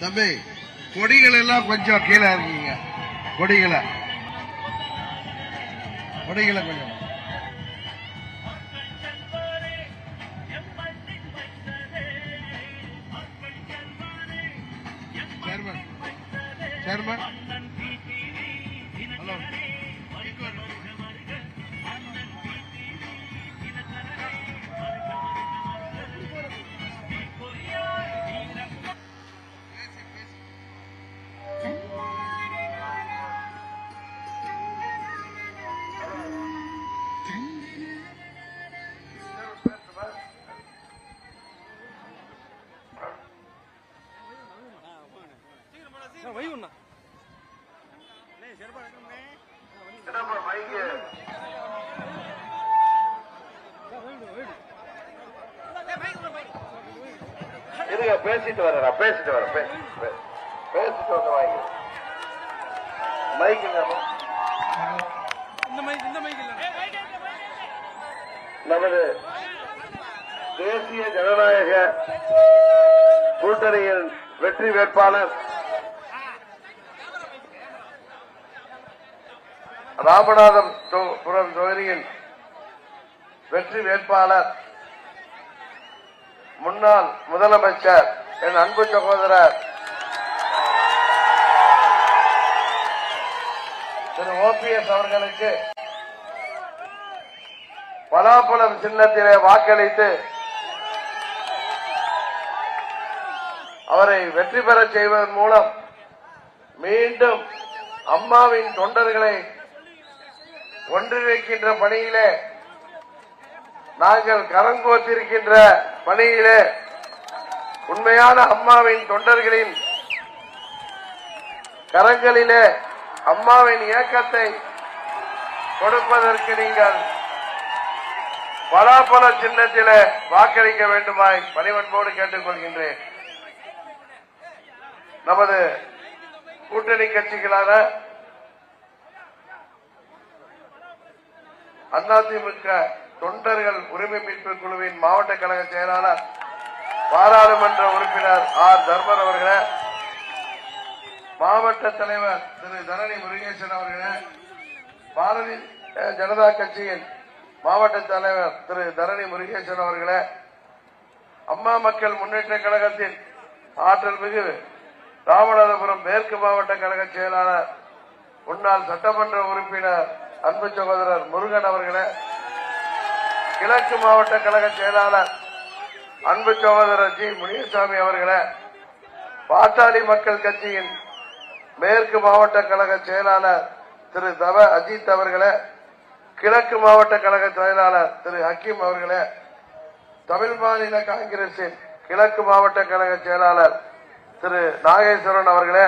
தம்பி கொடிகள் எல்லாம் கொஞ்சம் கீழே இருக்கீங்க கொடிகளை. கொடிகளை கொஞ்சம். பேசிட்டு நான் பேசிட்டு பே- பேசிட்டு வந்து வாங்கி. மைக் நமது தேசிய ஜனநாயக கூட்டணியின் வெற்றி வேட்பாளர் ராமநாதம் புரம் தொகுதியின் வெற்றி வேட்பாளர் முன்னாள் முதலமைச்சர் என் அன்பு சகோதரர். திரு ஓபிஎஸ் அவர்களுக்கு பலாப்பழம் சின்னத்திலே வாக்களித்து அவரை வெற்றி பெறச் செய்வதன் மூலம் மீண்டும் அம்மாவின் தொண்டர்களை ஒன்றிணைக்கின்ற பணியிலே நாங்கள் கரங்கோத்திருக்கின்ற பணியிலே உண்மையான அம்மாவின் தொண்டர்களின் கரங்களிலே அம்மாவின் இயக்கத்தை கொடுப்பதற்கு நீங்கள் பலாபல சின்னத்திலே வாக்களிக்க வேண்டுமாய் பணிவன்போடு கேட்டுக்கொள்கின்றேன். நமது கூட்டணி கட்சிகளான அதிமுக தொண்டர்கள் உரிமை மீட்பு குழுவின் மாவட்ட கழக செயலாளர் பாராளுமன்ற உறுப்பினர் ஆர். தர்மர் அவர்களே மாவட்ட தலைவர் திரு. தரணி முருகேசன் அவர்களே பாரதிய ஜனதா கட்சியின் மாவட்ட தலைவர் திரு. தரணி முருகேசன் அவர்களே அம்மா மக்கள் முன்னேற்ற கழகத்தின் ஆற்றல் மிகு ராமநாதபுரம் மேற்கு மாவட்ட கழக செயலாளர் முன்னாள் சட்டமன்ற உறுப்பினர் அன்பு சகோதரர் முருகன் அவர்களே கிழக்கு மாவட்ட கழக செயலாளர் அன்பு சகோதரர் ஜி முனியசாமி அவர்களே பாட்டாளி மக்கள் கட்சியின் மேற்கு மாவட்ட கழக செயலாளர் திரு தவ அஜித் அவர்களே கிழக்கு மாவட்ட கழக செயலாளர் திரு ஹக்கீம் அவர்களே தமிழ் மாநில காங்கிரசின் கிழக்கு மாவட்ட கழக செயலாளர் திரு நாகேஸ்வரன் அவர்களே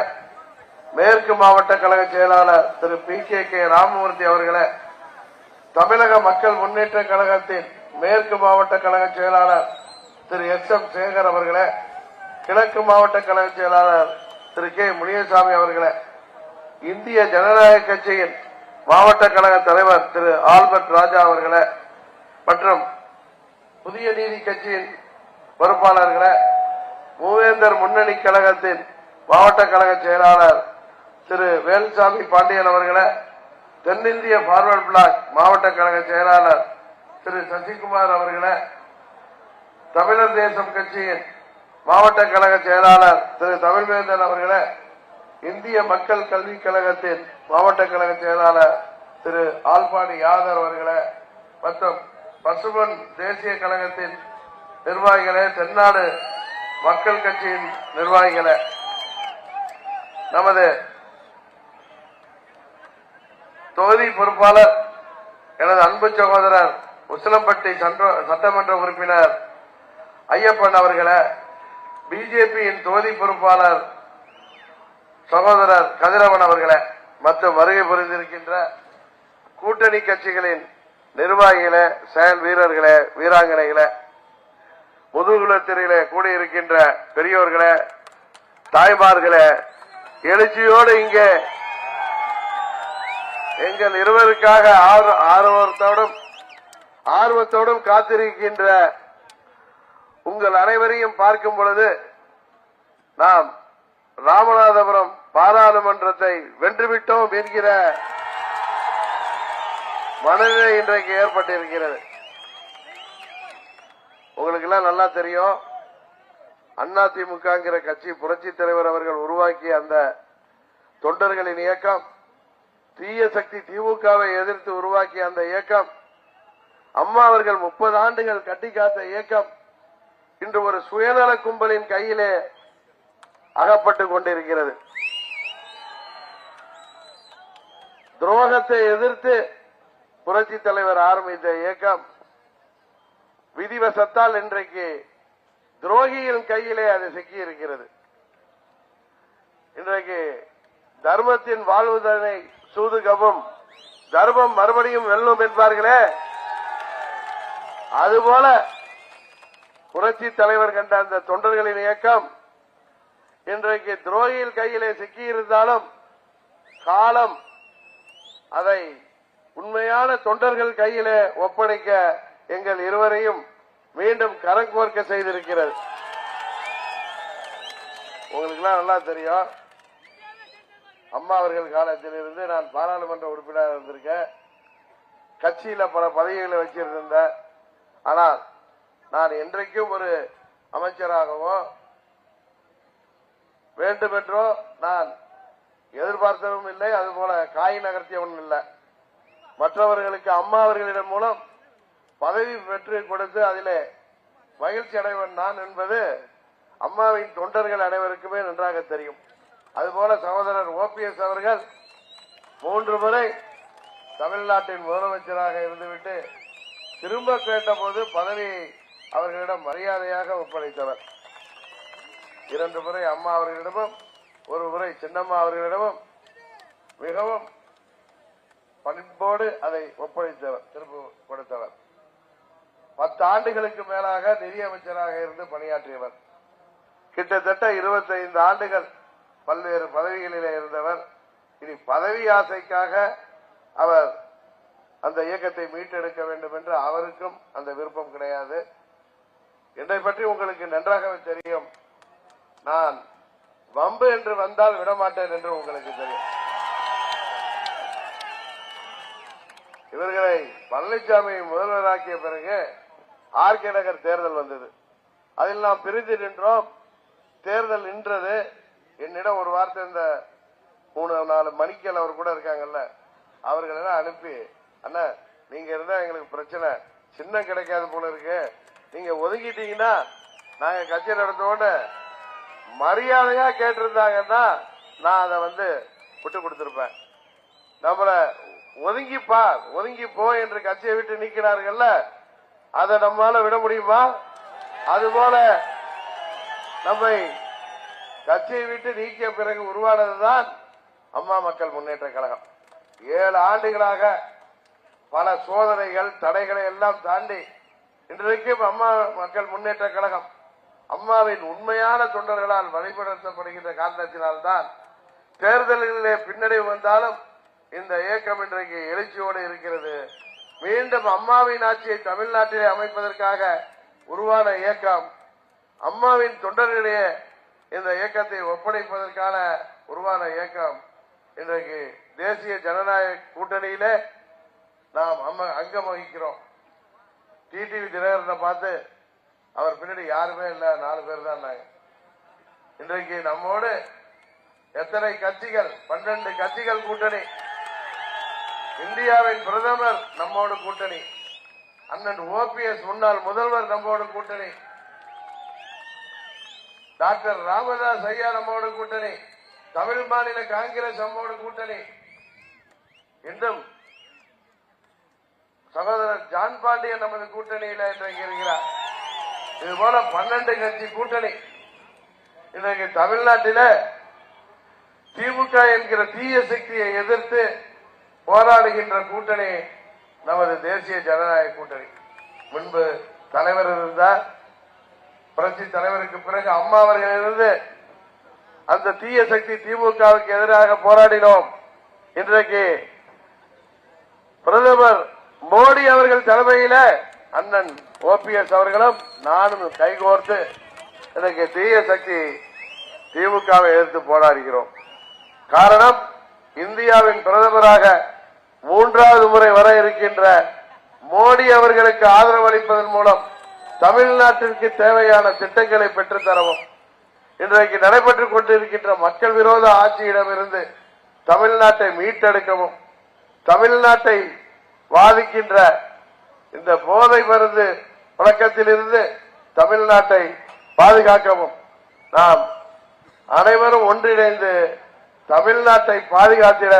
மேற்கு மாவட்ட கழக செயலாளர் Thiru P K K Ramamoorthy அவர்களே தமிழக மக்கள் முன்னேற்ற கழகத்தின் மேற்கு மாவட்ட கழக செயலாளர் திரு எஸ் எம் சேகர் அவர்களை கிழக்கு மாவட்ட கழக செயலாளர் திரு கே முனியசாமி அவர்களை இந்திய ஜனநாயக கட்சியின் மாவட்ட கழக தலைவர் திரு ஆல்பர்ட் ராஜா அவர்களை மற்றும் புதிய நீதி கட்சியின் பொறுப்பாளர்களை மூவேந்தர் முன்னணி கழகத்தின் மாவட்ட கழக செயலாளர் திரு வேல்சாமி பாண்டியன் அவர்களை தென்னிந்திய பார்வர்ட் பிளாக் மாவட்ட கழக செயலாளர் திரு சசிகுமார் அவர்களை தமிழர் தேசம் கட்சியின் மாவட்ட கழக செயலாளர் திரு தமிழ்வேந்தன் அவர்களை இந்திய மக்கள் கல்விக் கழகத்தின் மாவட்ட கழக செயலாளர் திரு ஆல்பாடி யாதவ் அவர்களை மற்றும் பசுமன் தேசிய கழகத்தின் நிர்வாகிகளே தென்னாடு மக்கள் கட்சியின் நிர்வாகிகளே. நமது தொகுதி பொறுப்பாளர் எனது அன்பு சகோதரர் உசிலம்பட்டி சட்டமன்ற உறுப்பினர் ஐயப்பன் அவர்களை பிஜேபியின் தொகுதி பொறுப்பாளர் சகோதரர் கதிரவன் அவர்களை மற்றும் வருகை புரிந்திருக்கின்ற கூட்டணி கட்சிகளின் நிர்வாகிகளை செயல் வீரர்களே வீராங்கனைகளை முதுகுலத்திரையிலே கூடியிருக்கின்ற பெரியோர்களே தாய்மார்களே எழுச்சியோடு இங்கே எங்கள் இருவருக்காக ஆர்வ- ஆர்வத்தோடும் ஆர்வத்தோடும் காத்திருக்கின்ற உங்கள் அனைவரையும் பார்க்கும் பொழுது நாம் ராமநாதபுரம் பாராளுமன்றத்தை வென்றுவிட்டோம் என்கிற மனநிலை இன்றைக்கு ஏற்பட்டிருக்கிறது. உங்களுக்கு எல்லாம் நல்லா தெரியும் அதிமுகங்கிற கட்சி புரட்சி தலைவர் அவர்கள் உருவாக்கிய அந்த தொண்டர்களின் இயக்கம் தீய சக்தி திமுகவை எதிர்த்து உருவாக்கிய அந்த இயக்கம் அம்மா அவர்கள் முப்பது ஆண்டுகள் கட்டி காத்த இயக்கம் இன்று ஒரு சுயநல கும்பலின் கையிலே அகப்பட்டுக் கொண்டிருக்கிறது. துரோகத்தை எதிர்த்து புரட்சி தலைவர் ஆரம்பித்த இயக்கம் விதிவசத்தால் இன்றைக்கு துரோகியின் கையிலே அது சிக்கி இருக்கிறது இன்றைக்கு தர்மத்தின் வாழ்வுதனை சூதுகவும் தர்மம் மறுபடியும் வெல்லும் என்பார்களே. அதுபோல புரட்சி தலைவர் கண்ட அந்த தொண்டர்களின் இயக்கம் இன்றைக்கு துரோகியின் கையிலே சிக்கியிருந்தாலும் காலம் அதை உண்மையான தொண்டர்கள் கையிலே ஒப்படைக்க எங்கள் இருவரையும் மீண்டும் கரங்கோர்க்க செய்திருக்கிறது. உங்களுக்கெல்லாம் நல்லா தெரியும். அம்மா அவர்கள் காலத்தில் இருந்து நான் பாராளுமன்ற உறுப்பினராக இருந்திருக்கேன். கட்சியில பல பதவிகளை வச்சிருந்தேன். ஆனால் நான் என்றைக்கும் ஒரு அமைச்சராகவோ வேண்டுமென்றோ நான் எதிர்பார்த்ததும் இல்லை அதுபோல காய் நகர்த்தியவனும் இல்லை. மற்றவர்களுக்கு அம்மா அவர்களிடம் மூலம் பதவி பெற்று கொடுத்து அதிலே மகிழ்ச்சி அடைவன் நான் என்பது அம்மாவின் தொண்டர்கள் அனைவருக்குமே நன்றாக தெரியும். அதுபோல சகோதரர் ஓபிஎஸ் அவர்கள் மூன்று முறை தமிழ்நாட்டின் முதலமைச்சராக இருந்துவிட்டு திரும்ப கேட்டபோது பதவியை அவர்களிடம் மரியாதையாக ஒப்படைத்தவர். இரண்டு முறை அம்மா அவர்களிடமும் ஒரு முறை சின்னம்மா அவர்களிடமும் மிகவும் பண்போடு அதை ஒப்படைத்தவர் திரும்ப கொடுத்தவர். பத்து ஆண்டுகளுக்கு மேலாக நிதியமைச்சராக இருந்து பணியாற்றியவர். கிட்டத்தட்ட 25 ஆண்டுகள் பல்வேறு பதவிகளிலே இருந்தவர். இனி பதவி ஆசைக்காக அவர் அந்த இயக்கத்தை மீட்டெடுக்க வேண்டும் என்று அவருக்கும் அந்த விருப்பம் கிடையாது. என்னை பற்றி உங்களுக்கு நன்றாகவே தெரியும். நான் வம்பு என்று வந்தால் விடமாட்டேன் என்று உங்களுக்கு தெரியும். இவர்களை பழனிசாமி முதல்வராக்கிய பிறகு ஆர்கே நகர் தேர்தல் வந்தது. அதில் நாம் பிரிந்து நின்றோம். தேர்தல் நின்றது. என்னிடம் ஒரு வார்த்தை இந்த மூணு நாலு மணிக்கல் அவர் கூட இருக்காங்கல்ல அவர்களெல்லாம் அனுப்பி அண்ணா நீங்க இருந்தா எங்களுக்கு பிரச்சனை. சின்னம் கிடைக்காது போல இருக்கு. நீங்க ஒதுங்கிட்டீங்கன்னா நாங்க கட்சி நடத்தோட மரியாதையா கேட்டிருந்தாங்கன்னா நான் அதை வந்து விட்டு கொடுத்திருப்பேன். நம்மள ஒதுங்கிப்பா ஒதுங்கி போ என்று கட்சியை விட்டு நீக்கிறார்கள்ல அதை நம்மால விட முடியுமா? அதுபோல நம்மை கட்சியை விட்டு நீக்கிய பிறகு உருவானதுதான் அம்மா மக்கள் முன்னேற்ற கழகம். ஏழு ஆண்டுகளாக பல சோதனைகள் தடைகளை எல்லாம் தாண்டி இன்றைக்கு அம்மா மக்கள் முன்னேற்ற கழகம் அம்மாவின் உண்மையான தொண்டர்களால் வழிபடுத்தப்படுகின்ற காரணத்தினால்தான் தேர்தல்களிலே பின்னடைவு வந்தாலும் இந்த இயக்கம் இன்றைக்கு எழுச்சியோடு இருக்கிறது. மீண்டும் அம்மாவின் ஆட்சியை தமிழ்நாட்டிலே அமைப்பதற்காக உருவான இயக்கம் அம்மாவின் தொண்டர்களிடையே இந்த இயக்கத்தை ஒப்படைப்பதற்கான உருவான இயக்கம் இன்றைக்கு தேசிய ஜனநாயக கூட்டணியிலே நாம் அம்ம- அங்கம் வகிக்கிறோம் டிடிவி தினகரனை பார்த்து அவர் பின்னாடி யாருமே இல்ல நாலு பேர் தான் இன்றைக்கு நம்மோடு எத்தனை கட்சிகள் பன்னெண்டு கட்சிகள் கூட்டணி. இந்தியாவின் பிரதமர் நம்மோடு கூட்டணி. அண்ணன் ஓபிஎஸ் முன்னாள் முதல்வர் நம்மோடு கூட்டணி. டாக்டர் ராமதாஸ் ஐயா நம்மோடு கூட்டணி. தமிழ் மாநில காங்கிரஸ் நம்மோடு கூட்டணி. இன்றும் சகோதரர் ஜான் பாண்டியன் நமது கூட்டணியில இன்றைக்கு இருக்கிறார். இது போல பன்னெண்டு கட்சி கூட்டணி. இன்றைக்கு தமிழ்நாட்டில திமுக என்கிற தீய சக்தியை எதிர்த்து போராடுகின்ற கூட்டணி நமது தேசிய ஜனநாயக கூட்டணி. முன்பு தலைவர் இருந்தார். புரட்சி தலைவருக்கு பிறகு அம்மா அவர்கள் இருந்து அந்த தீய சக்தி திமுகவுக்கு எதிராக போராடினோம். இன்றைக்கு பிரதமர் மோடி அவர்கள் தலைமையில அண்ணன் ஓபிஎஸ் அவர்களும் நானும் கைகோர்த்து எனக்கு தீய சக்தி திமுகவை எதிர்த்து போராடுகிறோம். காரணம் இந்தியாவின் பிரதமராக மூன்றாவது முறை வர இருக்கின்ற மோடி அவர்களுக்கு ஆதரவு அளிப்பதன் மூலம் தமிழ்நாட்டிற்கு தேவையான திட்டங்களை பெற்றுத்தரவும் இன்றைக்கு நடைபெற்றுக் கொண்டிருக்கின்ற மக்கள் விரோத ஆட்சியிடமிருந்து தமிழ்நாட்டை மீட்டெடுக்கவும் தமிழ்நாட்டை பாதிக்கின்ற இந்த போதை மருந்து பழக்கத்திலிருந்து தமிழ்நாட்டை பாதுகாக்கவும். நாம் அனைவரும் ஒன்றிணைந்து தமிழ்நாட்டை பாதுகாத்திட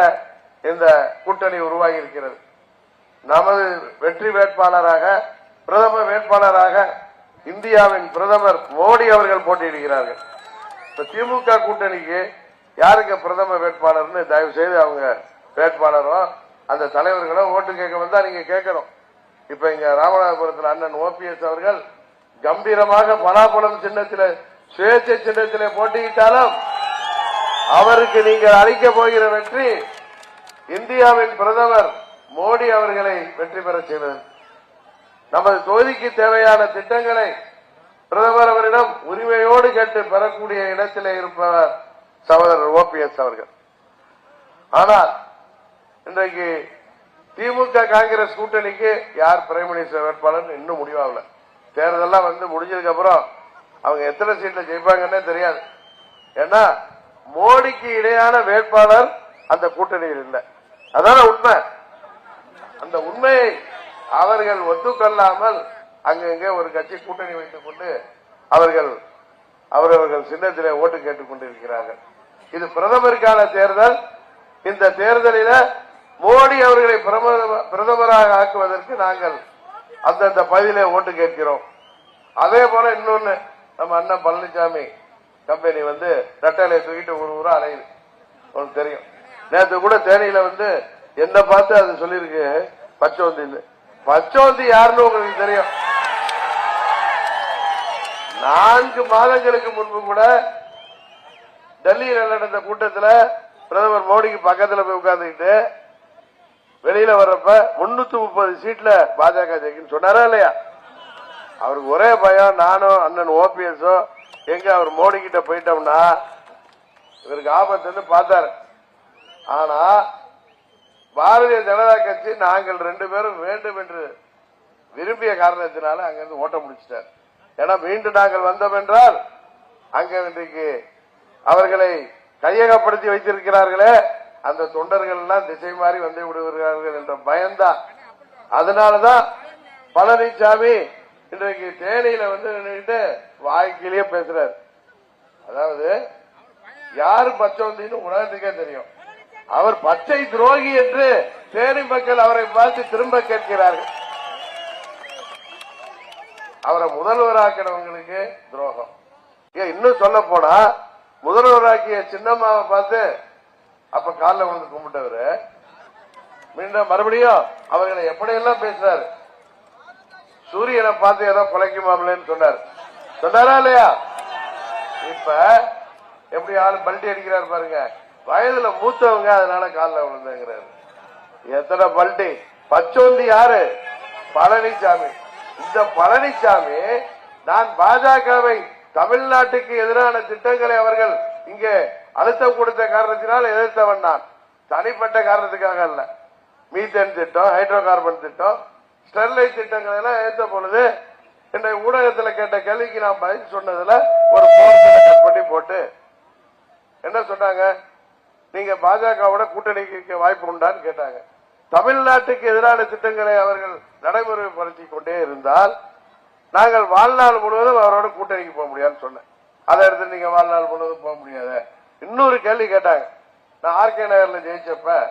இந்த கூட்டணி உருவாகி இருக்கிறது நமது வெற்றி வேட்பாளராக பிரதம வேட்பாளராக இந்தியாவின் பிரதமர் மோடி அவர்கள் போட்டியிடுகிறார்கள். இப்ப திமுக கூட்டணிக்கு யாருங்க பிரதம வேட்பாளர்னு தயவு செய்து அவங்க வேட்பாளரும் அந்த தலைவர்களும் ஓட்டு கேட்க வந்தா நீங்க கேட்கணும். இப்ப இங்க ராமநாதபுரத்தில் அண்ணன் ஓபிஎஸ் அவர்கள் கம்பீரமாக பலாபலம் சின்னத்தில் சுயேட்சை சின்னத்தில் போட்டியிட்டாலும் அவருக்கு நீங்கள் அளிக்க போகிற வெற்றி இந்தியாவின் பிரதமர் மோடி அவர்களை வெற்றி பெற செய்வது நமது தொகுதிக்கு தேவையான திட்டங்களை பிரதமர் அவரிடம் உரிமையோடு கேட்டு பெறக்கூடிய இடத்திலே இருப்பவர் சகோதரர் ஓபிஎஸ் அவர்கள். ஆனால் இன்றைக்கு திமுக காங்கிரஸ் கூட்டணிக்கு யார் பிரைம் மினிஸ்டர் வேட்பாளர் இன்னும் முடிவாகல. தேர்தலாம் வந்து முடிஞ்சதுக்கு அப்புறம் அவங்க எத்தனை சீட்ல ஜெயிப்பாங்கன்னே தெரியாது. ஏன்னா மோடிக்கு இணையான வேட்பாளர் அந்த கூட்டணியில் இல்லை. அதான உண்மை. அந்த உண்மையை அவர்கள் ஒத்துக்கொள்ளாமல் அங்கங்கே ஒரு கட்சி கூட்டணி வைத்துக் கொண்டு அவர்கள் அவரவர்கள் சின்னத்திலே ஓட்டு கேட்டுக் கொண்டிருக்கிறார்கள். இது பிரதமருக்கான தேர்தல். இந்த தேர்தலில மோடி அவர்களை பிரதமராக ஆக்குவதற்கு நாங்கள் அந்தந்த பகுதியிலே ஓட்டு கேட்கிறோம். அதே போல இன்னொன்னு நம்ம அண்ணன் பழனிசாமி கம்பெனி வந்து ரெட்டையில தூக்கிட்டு ஒரு ஊரா அலையுது. உனக்கு தெரியும். நேற்று கூட தேனியில வந்து என்ன பார்த்து அது சொல்லியிருக்கு பச்சோந்தின்னு. பச்சோந்தி யாருன்னு உங்களுக்கு தெரியும். நான்கு மாதங்களுக்கு முன்பு கூட டெல்லியில் நடந்த கூட்டத்தில் பிரதமர் மோடிக்கு பக்கத்தில் போய் உட்கார்ந்துக்கிட்டு வெளியில வர்றப்ப முன்னூத்தி முப்பது சீட்ல பாஜக ஜெயிக்கும் சொன்னாரா இல்லையா? அவருக்கு ஒரே பயம் நானும் அண்ணன் ஓபிஎஸோ எங்க அவர் மோடி கிட்ட போயிட்டோம்னா இவருக்கு ஆபத்துன்னு பார்த்தாரு. ஆனா பாரதிய ஜனதா கட்சி நாங்கள் ரெண்டு பேரும் வேண்டும் என்று விரும்பிய காரணத்தினால அங்கிருந்து ஓட்ட முடிச்சிட்டார். ஏன்னா மீண்டும் நாங்கள் வந்தோம் என்றால் அங்க இன்றைக்கு அவர்களை கையகப்படுத்தி வைத்திருக்கிறார்களே. அந்த தொண்டர்கள் எல்லாம் திசை மாறி வந்து விடுகிறார்கள் என்ற பயம்தான். அதனாலதான் பழனிசாமி இன்றைக்கு தேனியில வந்து நின்றுட்டு வாய்க்கிலேயே பேசுறார். அதாவது யாரு பச்சவந்தின்னு உலகத்துக்கே தெரியும். அவர் பச்சை துரோகி என்று தேனி மக்கள் அவரை பார்த்து திரும்ப கேட்கிறார்கள். அவரை முதல்வராக்கினவங்களுக்கு துரோகம். ஏன் இன்னும் சொல்ல போனா முதல்வராக்கிய சின்னம்மாவை பார்த்து அப்ப காலில் வந்து கும்பிட்டவரு. மீண்டும் மறுபடியும் அவர்களை எப்படியெல்லாம் பேசுறாரு? சூரியனை பார்த்து ஏதோ குலைக்குமாமலன்னு சொன்னார். சொன்னாரா இல்லையா? இப்ப எப்படி ஆளு பல்டி அடிக்கிறார் பாருங்க. வயதுல மூத்தவங்க அதனால காலில் விழுந்துங்கிறாரு. எத்தனை பல்டி? பச்சோந்தி யாரு? பழனிசாமி இந்த பழனிசாமி நான் பாஜகவை தமிழ்நாட்டுக்கு எதிரான திட்டங்களை அவர்கள் இங்கே அழுத்தம் கொடுத்த காரணத்தினால் எதிர்த்தவன் நான். தனிப்பட்ட காரணத்துக்காக அல்ல. மீத்தேன் திட்டம் ஹைட்ரோ கார்பன் திட்டம் ஸ்டெர்லைட் திட்டங்களை எல்லாம் எழுத்த பொழுது என்னை ஊடகத்துல கேட்ட கேள்விக்கு நான் பதில் சொன்னதுல ஒரு போர்ஷனை கட் பண்ணி போட்டு. என்ன சொன்னாங்க? நீங்க பாஜகவோட கூட்டணிக்கு வாய்ப்பு உண்டான்னு கேட்டாங்க. தமிழ்நாட்டுக்கு எதிரான திட்டங்களை அவர்கள் நடைமுறைப்படுத்திக் கொண்டே இருந்தால் நாங்கள் வாழ்நாள் முழுவதும் அவரோட கூட்டணிக்கு போக முடியாதுன்னு சொன்னேன். அதை எடுத்து நீங்க வாழ்நாள் முழுவதும் போக முடியாது? இன்னொரு கேள்வி கேட்டாங்க. நான் ஆர்கே நகர்ல ஜெயிச்சப்ப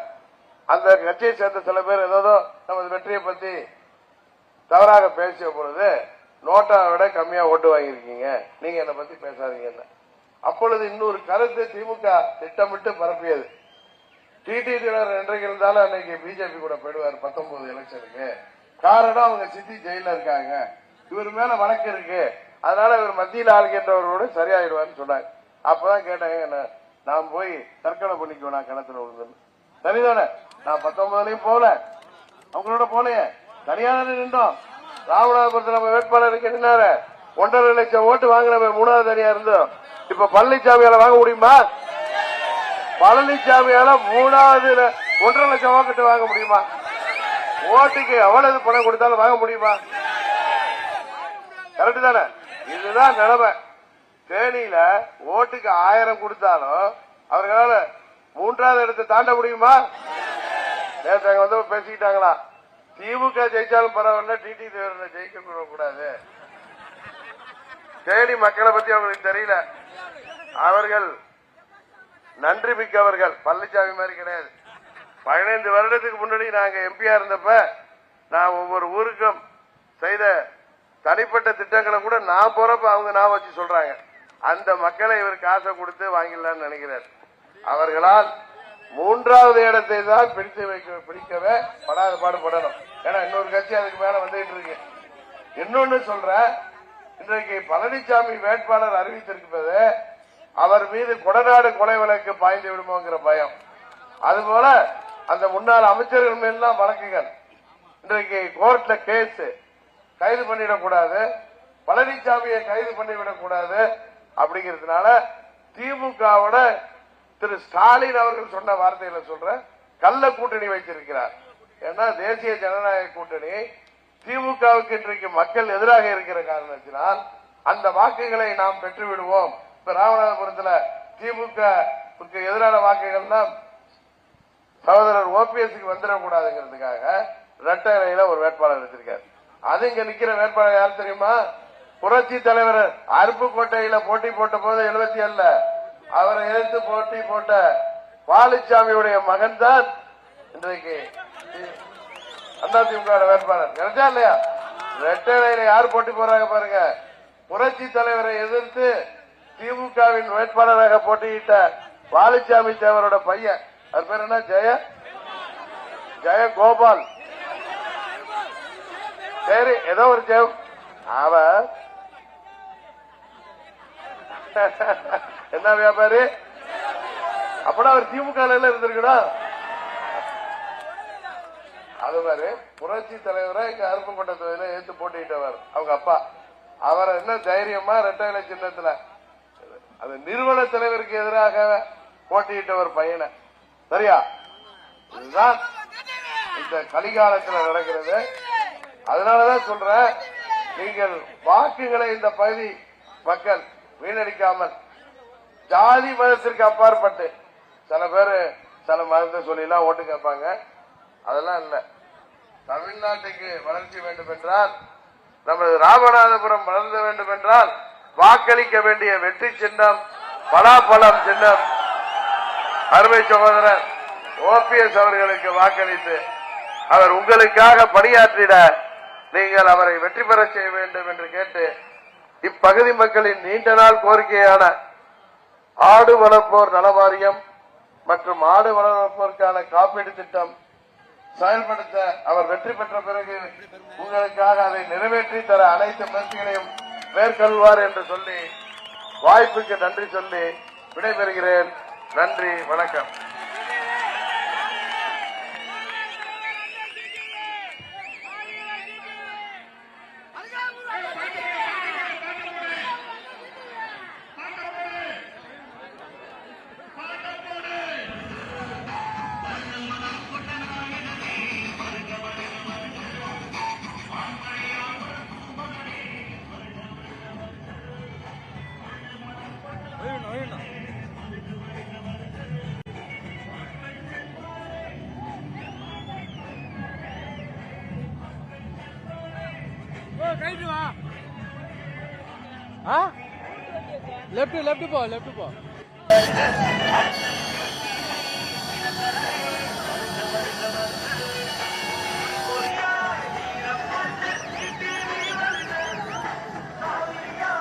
அந்த கட்சியை சேர்ந்த சில பேர் ஏதோ நமது வெற்றியை பத்தி தவறாக பேசிய பொழுது நோட்டாவை விட கம்மியா ஓட்டு வாங்கியிருக்கீங்க. நீங்க என்னை பத்தி பேசாதீங்கன்னு. அப்பொழுது இன்னொரு கருத்து திமுக திட்டமிட்டு பரப்பியது. டிடி என்றைக்கு இருந்தாலும் அன்னைக்கு பிஜேபி கூட போயிடுவார் பத்தொன்பது எலெக்ஷனுக்கு. காரணம் அவங்க சித்தி ஜெயில இருக்காங்க. இவர் மேல வழக்கு இருக்கு. அதனால இவர் மத்தியில் ஆளுகின்றவரோடு சரியாயிடுவார்னு சொன்னாங்க. அப்பதான் கேட்டாங்க என்ன நான் போய் தற்கொலை பண்ணிக்குவேன் நான் கிணத்துல விழுந்துன்னு. சரிதானே? நான் பத்தொன்பதுலயும் போல அவங்களோட போலையே தனியாக நின்றோம். ராமநாதபுரத்தில் நம்ம வேட்பாளருக்கு நின்னாரு. ஒன்றரை லட்சம் ஓட்டு வாங்கின மூணாவது தனியா இருந்தோம் இப்ப பழனிசாமியால வாங்க முடியுமா? பழனிசாமியால மூணாவது ஒன்றரை லட்சம் வாக்கிட்டு வாங்க முடியுமா? ஓட்டுக்கு எவ்வளவு பணம் கொடுத்தாலும் வாங்க முடியுமா? கரெக்ட் தானே? இதுதான் நிலைமை. தேனியில ஓட்டுக்கு ஆயிரம் கொடுத்தாலும் அவர்களால மூன்றாவது இடத்தை தாண்ட முடியுமா? நேற்று அங்க வந்து பேசிக்கிட்டாங்களா. திமுக ஜெயிச்சாலும் பரவாயில்ல டிடி தேவரனை ஜெயிக்க கூடாது தேனி மக்களை பத்தி அவங்களுக்கு தெரியல. அவர்கள் நன்றி மிக்கவர்கள். பழனிசாமி மாதிரி கிடையாது. பதினைந்து வருடத்துக்கு முன்னாடி நாங்க எம்பியா இருந்தப்ப நான் ஒவ்வொரு ஊருக்கும் செய்த தனிப்பட்ட திட்டங்களை கூட நான் போறப்ப அவங்க நான் வச்சு சொல்றாங்க. அந்த மக்களை இவர் காசை கொடுத்து வாங்கிடலாம்னு நினைக்கிறார். அவர்களால் மூன்றாவது இடத்தை தான் பிடித்து வைக்க பிடிக்கவே படாத பாடுபடணும். ஏன்னா இன்னொரு கட்சி அதுக்கு மேல வந்துட்டு இருக்கு. இன்னொன்னு சொல்ற இன்றைக்கு பழனிசாமி வேட்பாளர் அறிவித்திருப்பது அவர் மீது கொடநாடு கொலை வழக்கு பாய்ந்து விடுமோங்கிற பயம். அதுபோல அந்த முன்னாள் அமைச்சர்கள் மேலாம் வழக்குகள். இன்றைக்கு கோர்ட்ல கேஸ். கைது பண்ணிடக்கூடாது. பழனிசாமியை கைது பண்ணிவிடக்கூடாது. அப்படிங்கிறதுனால திமுகவோட திரு ஸ்டாலின் அவர்கள் சொன்ன வார்த்தையில சொல்ற கள்ள கூட்டணி வைத்திருக்கிறார். ஏன்னா தேசிய ஜனநாயக கூட்டணி திமுகவுக்கு இன்றைக்கு மக்கள் எதிராக இருக்கிற காரணத்தினால் அந்த வாக்குகளை நாம் பெற்று விடுவோம் இப்ப ராமநாதபுரத்துல திமுக எதிரான வாக்குகள்லாம் சகோதரர் ஓபிஎஸ்க்கு வந்துடக்கூடாதுங்கிறதுக்காக ரெட்டை ஒரு வேட்பாளர் வச்சிருக்காரு. அது இங்க நிக்கிற வேட்பாளர் யார் தெரியுமா? புரட்சி தலைவர் அருப்புக்கோட்டையில போட்டி போட்ட போது எழுபத்தி ஏழுல அவரை எதிர்த்து போட்டி போட்ட பாலிச்சாமியுடைய மகன் தான் இன்றைக்கு அதிமுக வேட்பாளர். கரெக்டா இல்லையா? ரெட்டை யார் போட்டி போறாங்க பாருங்க. புரட்சி தலைவரை எதிர்த்து திமுகவின் வேட்பாளராக போட்டியிட்ட பாலிச்சாமி தேவரோட பையன். அது பேர் என்ன? ஜெய? ஜெய கோபால் சரி ஏதோ ஒரு ஜெயம். அவர் என்ன வியாபாரி? அப்படா அவர் திமுக ல இருந்திருக்கணும் அது மாதிரி புரட்சி தலைவரை இங்க அருப்புக்கொண்ட தொகுதியில ஏத்து போட்டிட்டவர் அவங்க அப்பா. அவரை என்ன தைரியமா ரெட்டை சின்னத்துல அது நிறுவன தலைவருக்கு எதிராக போட்டியிட்டவர் பையனை. சரியா? இதுதான் இந்த கலிகாலத்தில் நடக்கிறது. அதனாலதான் சொல்றேன் நீங்கள் வாக்குகளை இந்த பகுதி மக்கள் வீணடிக்காமல். ஜாதி மதத்திற்கு அப்பாற்பட்டு. சில பேர் சில மதத்தை சொல்லிலாம் ஓட்டு கேட்பாங்க. அதெல்லாம் இல்லை. தமிழ்நாட்டுக்கு வளர்ச்சி வேண்டும் என்றால் நமது ராமநாதபுரம் வளர்ந்த வேண்டும் என்றால் வாக்களிக்க வேண்டிய வெற்றி சின்னம் பலாப்பழம் சின்னம். அருமை சகோதரர் ஓபிஎஸ் அவர்களுக்கு வாக்களித்து அவர் உங்களுக்காக பணியாற்றிட நீங்கள் அவரை வெற்றி பெற செய்ய வேண்டும் என்று கேட்டு இப்பகுதி மக்களின் நீண்ட நாள் கோரிக்கையான ஆடு வளர்ப்போர் நல வாரியம் மற்றும் ஆடு வளர்ப்போருக்கான காப்பீடு திட்டம் செயல்படுத்த அவர் வெற்றி பெற்ற பிறகு உங்களுக்காக அதை நிறைவேற்றி தர அனைத்து முயற்சிகளையும் மேற்கொள்வார் என்று சொல்லி வாய்ப்புக்கு நன்றி சொல்லி விடைபெறுகிறேன். நன்றி வணக்கம். లెఫ్ట్ లెఫ్ట్ పో లెఫ్ట్ పో